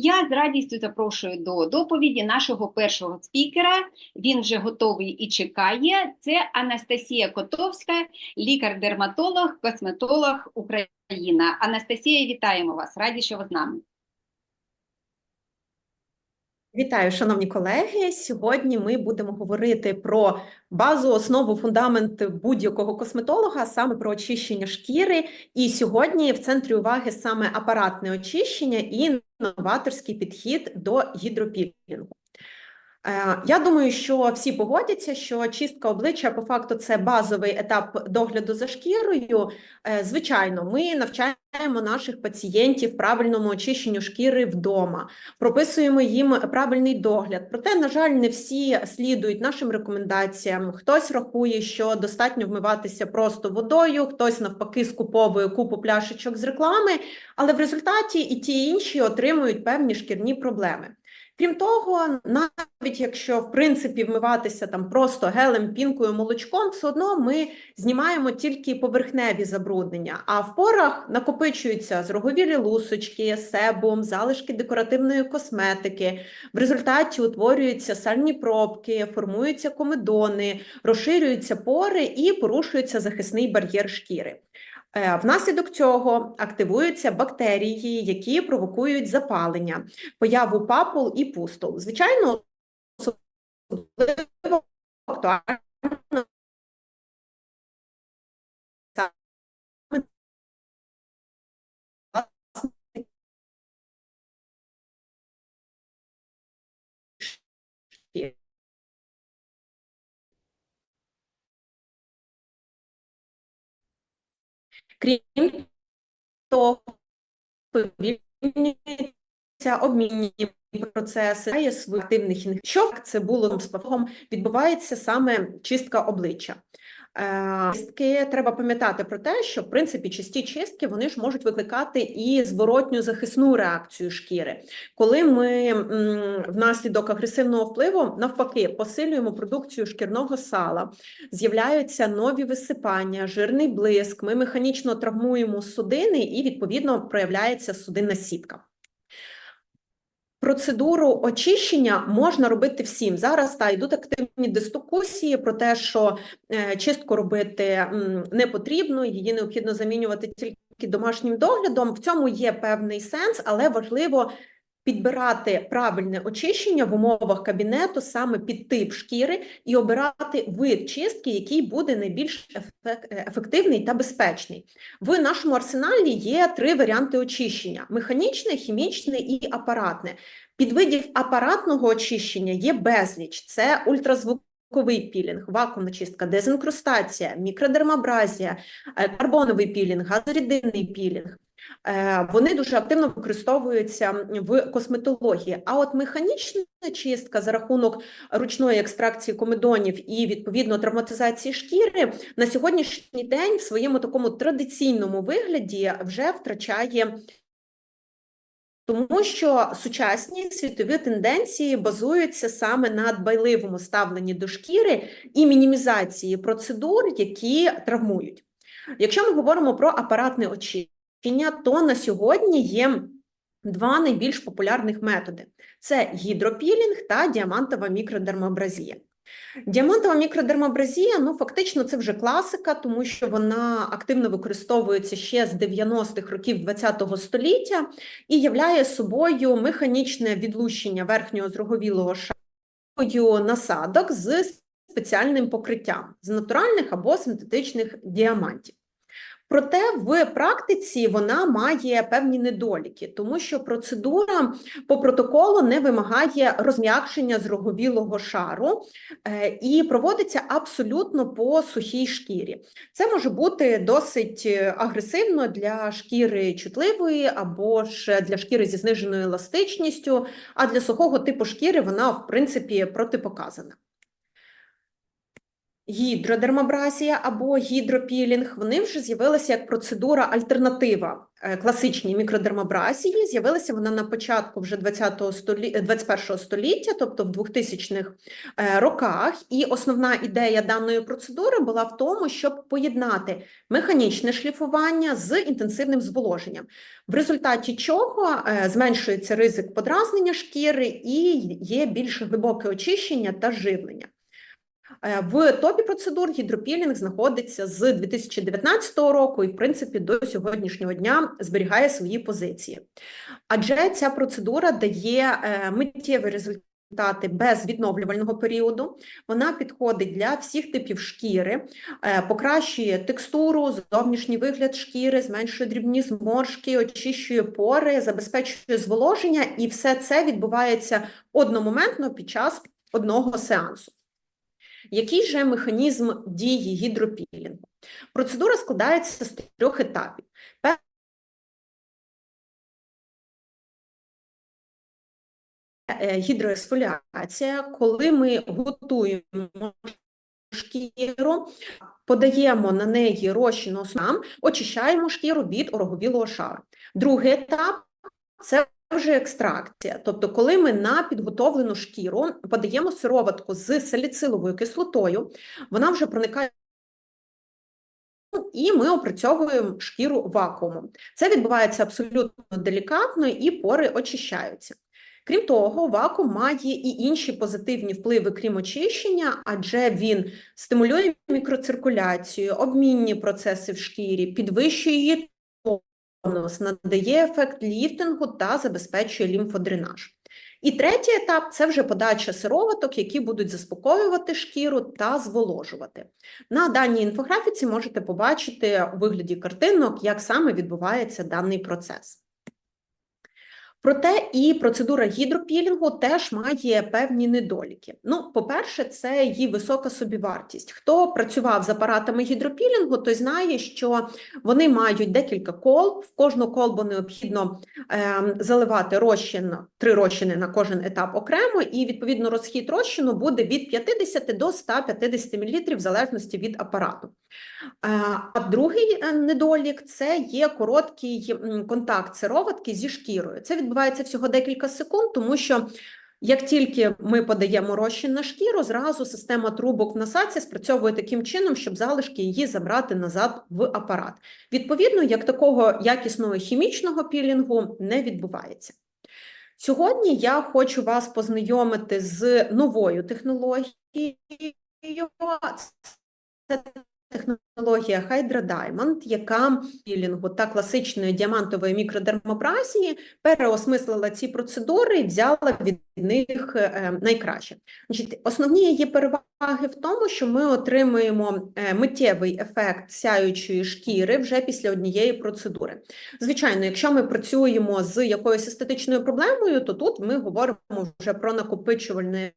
Я з радістю запрошую до доповіді нашого першого спікера. Він вже готовий і чекає. Це Анастасія Котовська, лікар-дерматолог, косметолог Україна. Анастасія, вітаємо вас! Раді, що ви з нами. Вітаю, шановні колеги. Сьогодні ми будемо говорити про базу, основу, фундамент будь-якого косметолога, саме про очищення шкіри. І сьогодні в центрі уваги саме апаратне очищення і новаторський підхід до гідропілінгу. Е, Я думаю, що всі погодяться, що чистка обличчя по факту це базовий етап догляду за шкірою. Е, Звичайно, ми навчаємо наших пацієнтів правильному очищенню шкіри вдома, прописуємо їм правильний догляд. Проте, на жаль, не всі слідують нашим рекомендаціям. Хтось рахує, що достатньо вмиватися просто водою, хтось навпаки скуповує купу пляшечок з реклами, але в результаті і ті і інші отримують певні шкірні проблеми. Крім того, навіть якщо в принципі вмиватися там просто гелем, пінкою, молочком, все одно ми знімаємо тільки поверхневі забруднення, а в порах накопичуються зроговілі лусочки, себум, залишки декоративної косметики. В результаті утворюються сальні пробки, формуються комедони, розширюються пори і порушується захисний бар'єр шкіри. Е, Внаслідок цього активуються бактерії, які провокують запалення, появу папул і пустул. Звичайно, особливо актуально Крім того, повільнюються обмінні процеси, є своїх активних Що це було з пафогом, відбувається саме чистка обличчя. Е, Чистки треба пам'ятати про те, що в принципі часті чистки вони ж можуть викликати і зворотню захисну реакцію шкіри. Коли ми внаслідок агресивного впливу навпаки посилюємо продукцію шкірного сала, з'являються нові висипання, жирний блиск, ми механічно травмуємо судини і відповідно проявляється судинна сітка. Процедуру очищення можна робити всім. Зараз та йдуть активні дискусії про те, що е, чистку робити не потрібно, її необхідно замінювати тільки домашнім доглядом. В цьому є певний сенс, але важливо підбирати правильне очищення в умовах кабінету саме під тип шкіри і обирати вид чистки, який буде найбільш ефективний та безпечний. В нашому арсеналі є три варіанти очищення: механічне, хімічне і апаратне. Підвидів апаратного очищення є безліч: це ультразвуковий пілінг, вакуумна чистка, дезінкрустація, мікродермабразія, е, карбоновий пілінг, газорідинний пілінг. Е, Вони дуже активно використовуються в косметології. А от механічна чистка за рахунок ручної екстракції комедонів і відповідно травматизації шкіри на сьогоднішній день в своєму такому традиційному вигляді вже втрачає. Тому що сучасні світові тенденції базуються саме на дбайливому ставленні до шкіри і мінімізації процедур, які травмують. Якщо ми говоримо про апаратне очищення, то на сьогодні є два найбільш популярних методи: це гідропілінг та діамантова мікродермабразія. Діамантова мікродермабразія, ну фактично, це вже класика, тому що вона активно використовується ще з 90-х років ХХ століття і являє собою механічне відлущення верхнього зроговілого шару насадок з спеціальним покриттям з натуральних або синтетичних діамантів. Проте в практиці вона має певні недоліки, тому що процедура по протоколу не вимагає розм'якшення зроговілого шару е, і проводиться абсолютно по сухій шкірі. Це може бути досить агресивно для шкіри чутливої або ж для шкіри зі зниженою еластичністю, а для сухого типу шкіри вона, в принципі, протипоказана. Гідродермабразія або гідропілінг, вони вже з'явилися як процедура альтернатива е, класичній мікродермабразії. З'явилася вона на початку вже 20-го столі... 21 століття, тобто в 2000-х е, роках. І основна ідея даної процедури була в тому, щоб поєднати механічне шліфування з інтенсивним зволоженням, в результаті чого е, зменшується ризик подразнення шкіри і є більш глибоке очищення та живлення. Е, В топі процедур гідропілінг знаходиться з 2019 року і, в принципі, до сьогоднішнього дня зберігає свої позиції. Адже ця процедура дає е, миттєві результати без відновлювального періоду. Вона підходить для всіх типів шкіри, е, покращує текстуру, зовнішній вигляд шкіри, зменшує дрібні зморшки, очищує пори, забезпечує зволоження, і все це відбувається одномоментно під час одного сеансу. Який же механізм дії гідропілінгу? Процедура складається з трьох етапів. Е, Гідроексфоліація, коли ми готуємо шкіру, подаємо на неї розчин основам, очищаємо шкіру від ороговілого шару. Другий етап це вже екстракція, тобто, коли ми на підготовлену шкіру подаємо сироватку з саліциловою кислотою, вона вже проникає. І ми опрацьовуємо шкіру вакуумом. Це відбувається абсолютно делікатно, і пори очищаються. Крім того, вакуум має і інші позитивні впливи, крім очищення, адже він стимулює мікроциркуляцію, обмінні процеси в шкірі, підвищує її тонус, надає ефект ліфтингу та забезпечує лімфодренаж. І третій етап це вже подача сироваток, які будуть заспокоювати шкіру та зволожувати. На даній інфографіці можете побачити у вигляді картинок, як саме відбувається даний процес. Проте і процедура гідропілінгу теж має певні недоліки. Ну, по-перше, це її висока собівартість. Хто працював з апаратами гідропілінгу, той знає, що вони мають декілька колб. В кожну колбу необхідно е, заливати розчин, три розчини на кожен етап окремо, і відповідно розхід розчину буде від 50 до 150 мл в залежності від апарату. Е, А другий е, недолік це є короткий контакт сироватки зі шкірою. Це відбувається всього декілька секунд, тому що як тільки ми подаємо розчин на шкіру, зразу система трубок в насадці спрацьовує таким чином, щоб залишки її забрати назад в апарат. Відповідно, як такого якісного хімічного пілінгу не відбувається. Сьогодні я хочу вас познайомити з новою технологією. Це технологія Hydra Diamond, яка пілінгу та класичної діамантової мікродермабразії переосмислила ці процедури і взяла від них е, найкраще. Значить, основні її переваги в тому, що ми отримуємо е, миттєвий ефект сяючої шкіри вже після однієї процедури. Звичайно, якщо ми працюємо з якоюсь естетичною проблемою, то тут ми говоримо вже про накопичувальне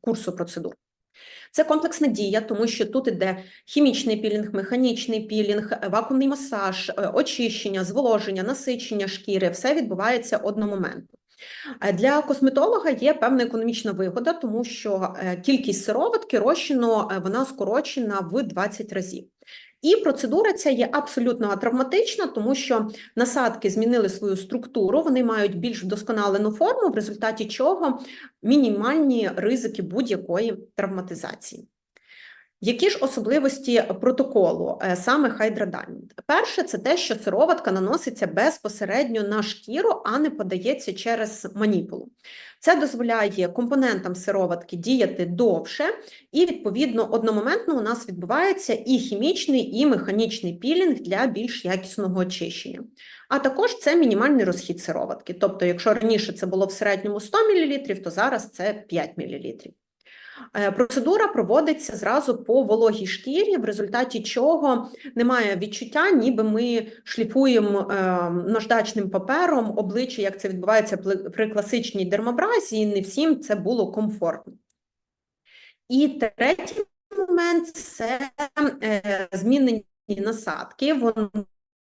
курсу процедур. Це комплексна дія, тому що тут іде хімічний пілінг, механічний пілінг, е, вакуумний масаж, е, очищення, зволоження, насичення шкіри, все відбувається одномоментно. Е, Для косметолога є певна економічна вигода, тому що е, кількість сироватки розчину е, вона скорочена в 20 разів. І процедура ця є абсолютно атравматична, тому що насадки змінили свою структуру, вони мають більш вдосконалену форму, в результаті чого мінімальні ризики будь-якої травматизації. Які ж особливості протоколу е, саме Diamond? Перше, це те, що сироватка наноситься безпосередньо на шкіру, а не подається через маніпулу. Це дозволяє компонентам сироватки діяти довше, і, відповідно, одномоментно у нас відбувається і хімічний, і механічний пілінг для більш якісного очищення. А також це мінімальний розхід сироватки. Тобто, якщо раніше це було в середньому 100 мл, то зараз це 5 мл. Е, Процедура проводиться зразу по вологій шкірі, в результаті чого немає відчуття, ніби ми шліфуємо е, наждачним папером обличчя, як це відбувається при класичній дермабразії, не всім це було комфортно. І третій момент це е, змінені насадки. Вони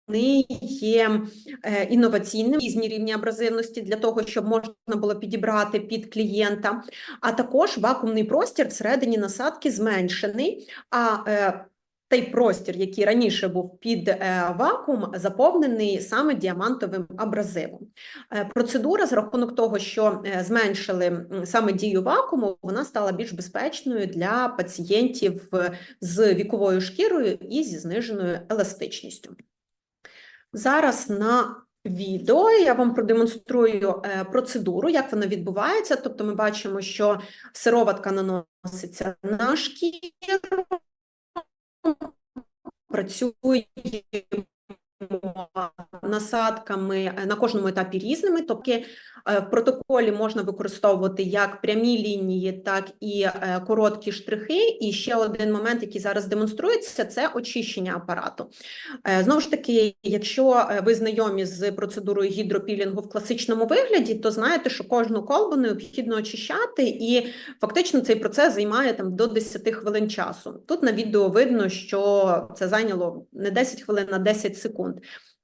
вони є е, інноваційними, різні рівні абразивності для того, щоб можна було підібрати під клієнта, а також вакуумний простір всередині насадки зменшений, а е, той простір, який раніше був під е, вакуум, заповнений саме діамантовим абразивом. Процедура, за рахунок того, що зменшили саме дію вакууму, вона стала більш безпечною для пацієнтів з віковою шкірою і зі зниженою еластичністю. Зараз на відео я вам продемонструю е, процедуру, як вона відбувається. Тобто ми бачимо, що сироватка наноситься на шкіру, працюємо насадками е, на кожному етапі різними. Тобто е, в протоколі можна використовувати як прямі лінії, так і е, короткі штрихи. І ще один момент, який зараз демонструється, це очищення апарату. Е, Знову ж таки, якщо е, ви знайомі з процедурою гідропілінгу в класичному вигляді, то знаєте, що кожну колбу необхідно очищати, і фактично цей процес займає там до 10 хвилин часу. Тут на відео видно, що це зайняло не 10 хвилин, а 10 секунд.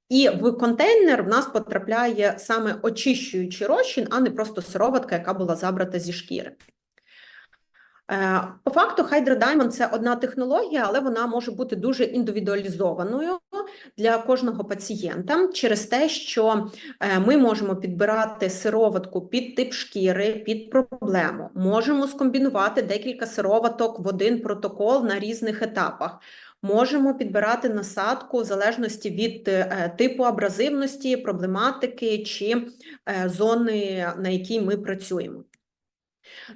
І в контейнер в нас потрапляє саме очищуючий розчин, а не просто сироватка, яка була забрата зі шкіри. Е, По факту Hydra Diamond – це одна технологія, але вона може бути дуже індивідуалізованою для кожного пацієнта через те, що е, ми можемо підбирати сироватку під тип шкіри, під проблему. Можемо скомбінувати декілька сироваток в один протокол на різних етапах. Можемо підбирати насадку в залежності від е, типу абразивності, проблематики чи е, зони, на якій ми працюємо.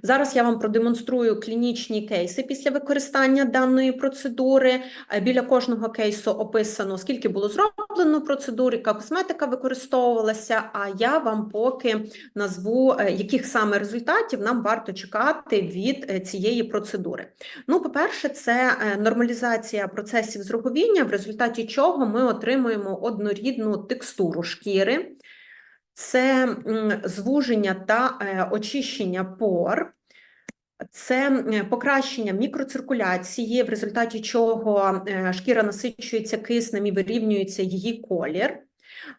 Зараз я вам продемонструю клінічні кейси після використання даної процедури. Е, Біля кожного кейсу описано, скільки було зроблено процедур, яка косметика використовувалася. А я вам поки назву, е, яких саме результатів нам варто чекати від е, цієї процедури. Ну, по-перше, це нормалізація процесів зруговіння, в результаті чого ми отримуємо однорідну текстуру шкіри. Це звуження та е, очищення пор, це покращення мікроциркуляції, в результаті чого е, шкіра насичується киснем і вирівнюється її колір.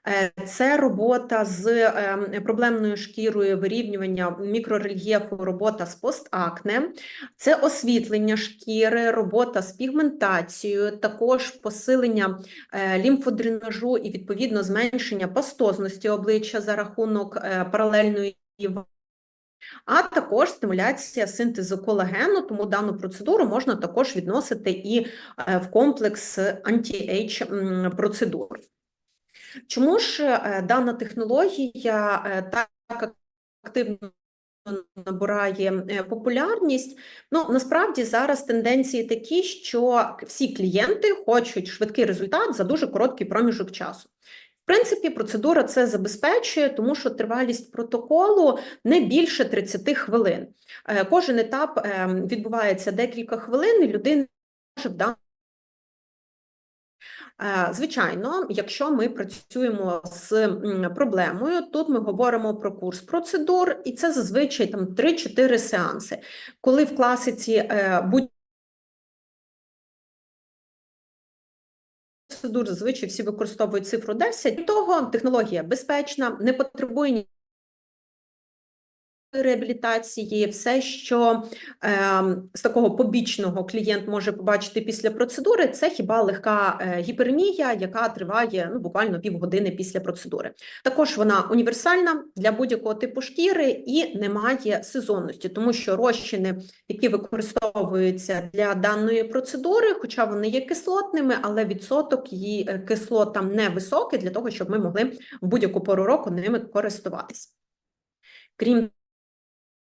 Е, Це робота з е, проблемною шкірою, вирівнювання мікрорельєфу, робота з постакне, це освітлення шкіри, робота з пігментацією, також посилення е, лімфодренажу і відповідно зменшення пастозності обличчя за рахунок е, паралельної а також стимуляція синтезу колагену, тому дану процедуру можна також відносити і в комплекс анті-ейдж процедур. Чому ж е, дана технологія е, так активно набирає е, популярність? Ну, насправді зараз тенденції такі, що всі клієнти хочуть швидкий результат за дуже короткий проміжок часу. В принципі, процедура це забезпечує, тому що тривалість протоколу не більше 30 хвилин. Кожен етап е, відбувається декілька хвилин, і людина може в даному Звичайно, якщо ми працюємо з проблемою, тут ми говоримо про курс процедур, і це зазвичай там 3-4 сеанси. Коли в класиці е, будь процедур зазвичай всі використовують цифру 10, Крім того технологія безпечна, не потребує реабілітації, все, що е, з такого побічного клієнт може побачити після процедури, це хіба легка е, гіперемія, яка триває ну, буквально півгодини після процедури. Також вона універсальна для будь-якого типу шкіри і не має сезонності, тому що розчини, які використовуються для даної процедури, хоча вони є кислотними, але відсоток її е, кислот там не високий для того, щоб ми могли в будь-яку пору року ними користуватись. Крім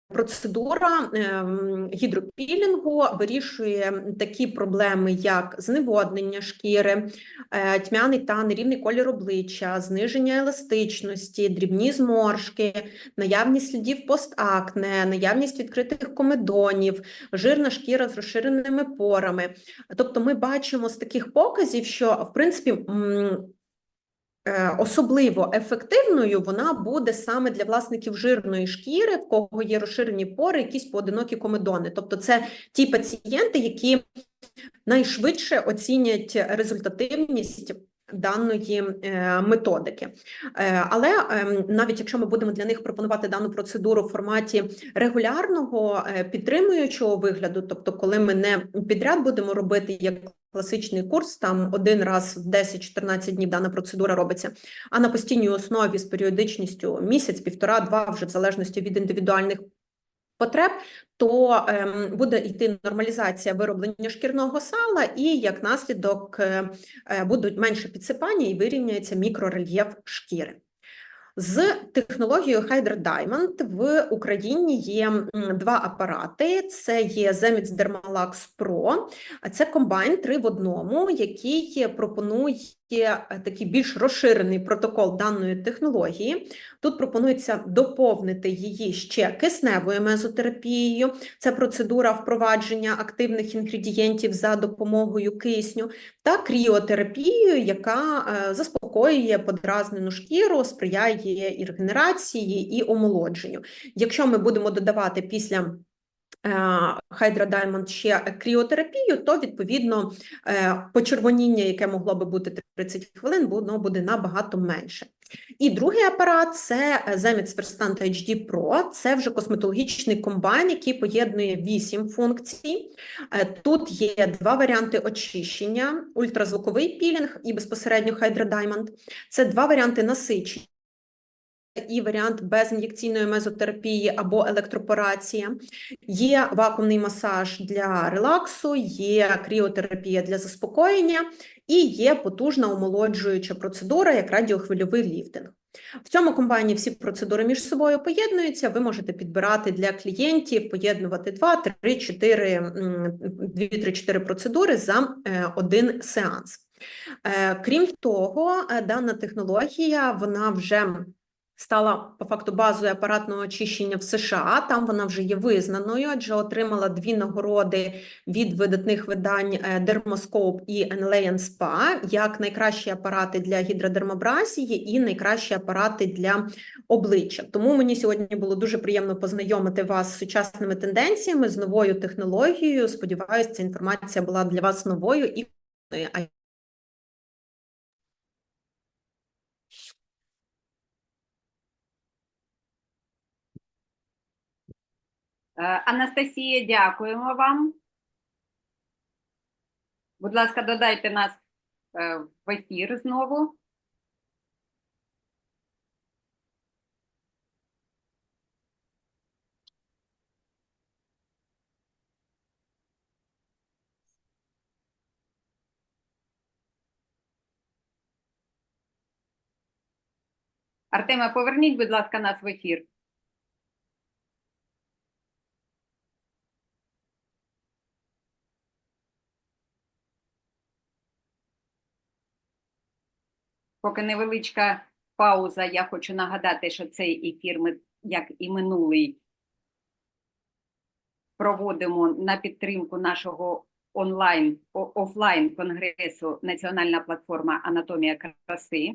Процедура ем, гідропілінгу вирішує такі проблеми, як зневоднення шкіри, е, тьмяний та нерівний колір обличчя, зниження еластичності, дрібні зморшки, наявність слідів постакне, наявність відкритих комедонів, жирна шкіра з розширеними порами. Тобто ми бачимо з таких показів, що в принципі Особливо ефективною вона буде саме для власників жирної шкіри, в кого є розширені пори, якісь поодинокі комедони. Тобто, це ті пацієнти, які найшвидше оцінять результативність даної е, методики. Е, Але ем, навіть якщо ми будемо для них пропонувати дану процедуру в форматі регулярного е, підтримуючого вигляду, тобто коли ми не підряд будемо робити як класичний курс, там один раз в 10-14 днів дана процедура робиться, а на постійній основі з періодичністю місяць, півтора, два, вже в залежності від індивідуальних потреб, то ем, буде йти нормалізація вироблення шкірного сала, і як наслідок е, е, будуть менше підсипання і вирівняється мікрорельєф шкіри. З технологією Hyder Diamond в Україні є два апарати: це є Zemix Dermalax Pro, це комбайн 3 в одному, який пропонує е, такий більш розширений протокол даної технології. Тут пропонується доповнити її ще кисневою мезотерапією. Це процедура впровадження активних інгредієнтів за допомогою кисню, та кріотерапією, яка е, заспокоює подразнену шкіру, сприяє і регенерації, і омолодженню. Якщо ми будемо додавати після е, Hydra Diamond ще кріотерапію, то відповідно е, почервоніння, яке могло би бути 30 хвилин, воно буде набагато менше. І другий апарат це Zemix Verstant HD Pro. Це вже косметологічний комбайн, який поєднує 8 функцій. Е, Тут є два варіанти очищення: ультразвуковий пілінг і безпосередньо Hydra Diamond. Це два варіанти насичення. І варіант без ін'єкційної мезотерапії або електропорація. Є вакуумний масаж для релаксу, є кріотерапія для заспокоєння і є потужна омолоджуюча процедура, як радіохвильовий ліфтинг. В цьому комбайні всі процедури між собою поєднуються. Ви можете підбирати для клієнтів, поєднувати 2, 3, 4, 2-3-4 процедури за е, один сеанс. Е, Крім того, е, дана технологія вона вже стала по факту базою апаратного очищення в США. Там вона вже є визнаною, адже отримала дві нагороди від видатних видань Dermoscope і NLA Spa як найкращі апарати для гідродермабразії і найкращі апарати для обличчя. Тому мені сьогодні було дуже приємно познайомити вас з сучасними тенденціями, з новою технологією. Сподіваюся, ця інформація була для вас новою і Анастасія, дякуємо вам. Будь ласка, додайте нас е, в ефір знову. Артема, поверніть, будь ласка, нас в ефір. Поки невеличка пауза, я хочу нагадати, що цей ефір ми, як і минулий, проводимо на підтримку нашого онлайн офлайн конгресу Національна платформа Анатомія краси.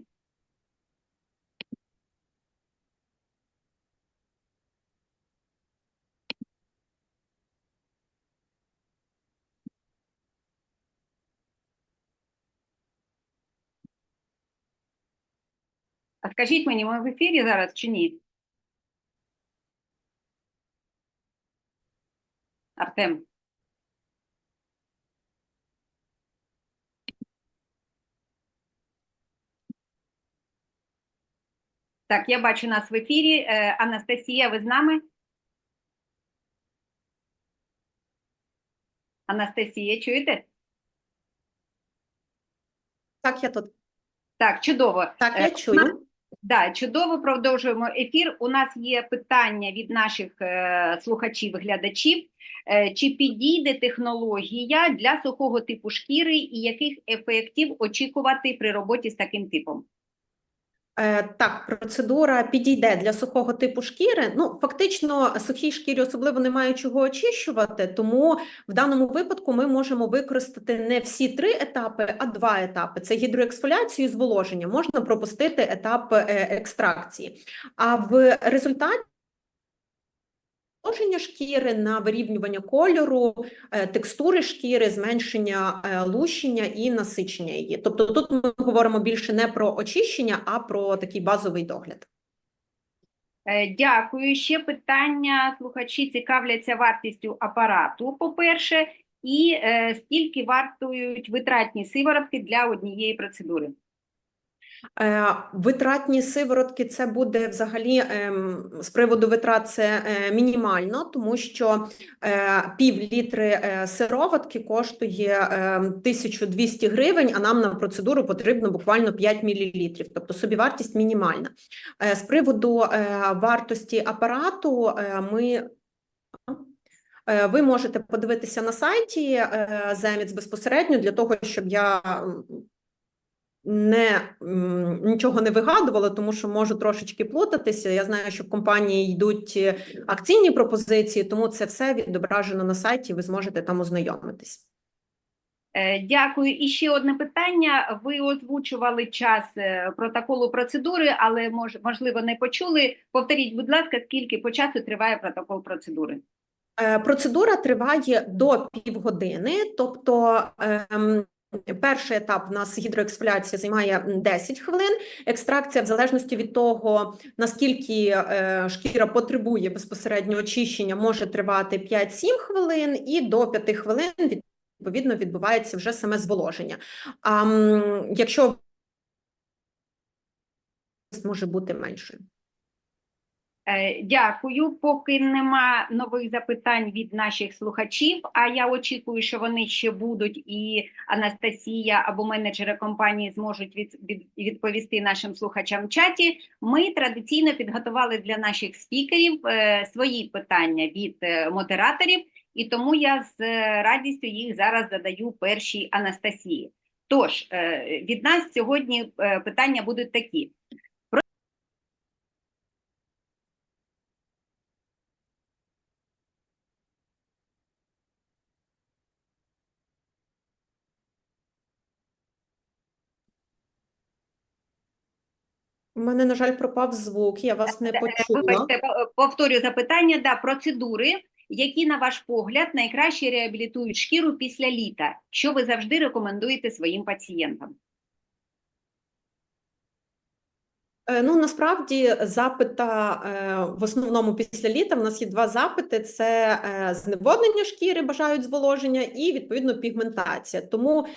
А скажіть мені, ми в ефірі зараз чи ні? Артем. Так, я бачу нас в ефірі. Е, Анастасія, ви з нами? Анастасія, чуєте? так, я тут. Так, чудово. Так, Е, я чую. Да, чудово продовжуємо ефір. У нас є питання від наших е, слухачів, глядачів. Е, чи підійде технологія для сухого типу шкіри і яких ефектів очікувати при роботі з таким типом? Е, Так, процедура підійде для сухого типу шкіри. Ну, фактично, сухій шкірі особливо немає чого очищувати, тому в даному випадку ми можемо використати не всі три етапи, а два етапи: це гідроексфоляцію і зволоження. Можна пропустити етап е, екстракції. А в результаті зволоження шкіри, на вирівнювання кольору, е, текстури шкіри, зменшення е, лущення і насичення її. Тобто тут ми говоримо більше не про очищення, а про такий базовий догляд. Е, Дякую. Ще питання. Слухачі цікавляться вартістю апарату, по-перше, і скільки вартують витратні сиворотки для однієї процедури? Е, Витратні сиворотки це буде взагалі ем, з приводу витрат це е, мінімально, тому що е, пів літри сироватки коштує е, 1200 гривень, а нам на процедуру потрібно буквально 5 мл, тобто собівартість мінімальна. З приводу вартості апарату ми. Ви можете подивитися на сайті Земіц безпосередньо для того, щоб я не нічого не вигадувала, тому що можу трошечки плутатися. Я знаю, що в компанії йдуть е, акційні пропозиції, тому це все відображено на сайті. Ви зможете там ознайомитись. Е, Дякую. І ще одне питання. Ви озвучували час е, протоколу процедури, але мож, можливо не почули. Повторіть, будь ласка, скільки по часу триває протокол процедури? Процедура триває до півгодини, тобто. Перший етап у нас гідроексфоляція займає 10 хвилин. Екстракція, в залежності від того, наскільки е, шкіра потребує безпосередньо очищення, може тривати 5-7 хвилин, і до 5 хвилин відповідно відбувається вже саме зволоження. А якщо може бути меншою. Е, Дякую. Поки нема нових запитань від наших слухачів, а я очікую, що вони ще будуть, і Анастасія або менеджери компанії зможуть від, від, відповісти нашим слухачам в чаті. Ми традиційно підготували для наших спікерів е, свої питання від е, модераторів, і тому я з е, радістю їх зараз задаю першій Анастасії. Тож е, від нас сьогодні е, питання будуть такі. Мене, на жаль, пропав звук, я вас не Е, почула. Вибачте, по- повторю запитання. Да, процедури, які, на ваш погляд, найкраще реабілітують шкіру після літа, що ви завжди рекомендуєте своїм пацієнтам? Е, Ну, насправді запита е, в основному після літа в нас є два запити: це е, зневоднення шкіри, бажають зволоження, і відповідно пігментація. Тому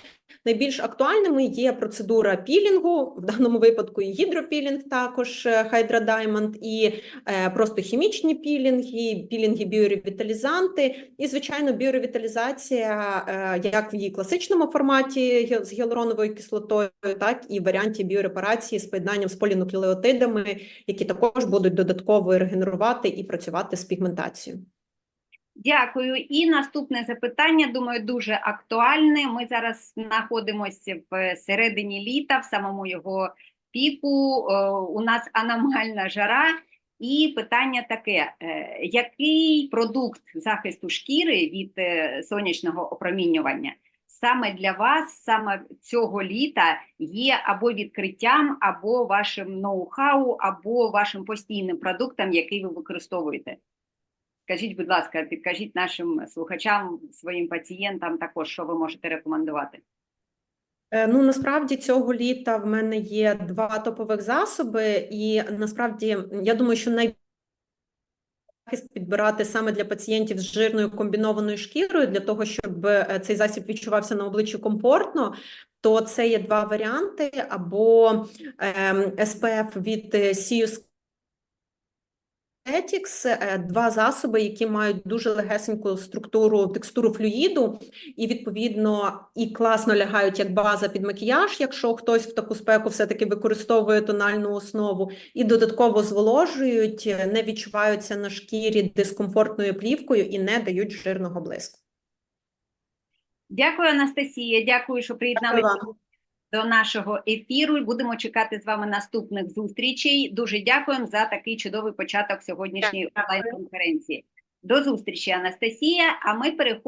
найбільш актуальними є процедура пілінгу, в даному випадку і гідропілінг, також е, Hydra Diamond, і е, просто хімічні пілінги, пілінги біоревіталізанти, і звичайно біоревіталізація е, як в її класичному форматі з гіалуроновою кислотою, так і в варіанті біорепарації з поєднанням з полінуклеотидами, які також будуть додатково регенерувати і працювати з пігментацією. Дякую. І наступне запитання, думаю, дуже актуальне. Ми зараз знаходимося в середині літа, в самому його піку. Е, У нас аномальна жара. І питання таке: е, який продукт захисту шкіри від е, сонячного опромінювання саме для вас, саме цього літа, є або відкриттям, або вашим ноу-хау, або вашим постійним продуктом, який ви використовуєте? Скажіть, будь ласка, підкажіть нашим слухачам, своїм пацієнтам також, що ви можете рекомендувати. Е, Ну, насправді цього літа в мене є два топових засоби, і насправді я думаю, що най захист підбирати саме для пацієнтів з жирною комбінованою шкірою, для того, щоб е, цей засіб відчувався на обличчі комфортно, то це є два варіанти: або ем, SPF від е, Ethics, е, два засоби, які мають дуже легесеньку структуру, текстуру флюїду, і відповідно і класно лягають як база під макіяж, якщо хтось в таку спеку все-таки використовує тональну основу, і додатково зволожують, е, не відчуваються на шкірі дискомфортною плівкою і не дають жирного блиску. Дякую, Анастасія. Дякую, що приєдналися. До нашого ефіру. Будемо чекати з вами наступних зустрічей. Дуже дякуємо за такий чудовий початок сьогоднішньої онлайн-конференції. До зустрічі, Анастасія. А ми переходимо.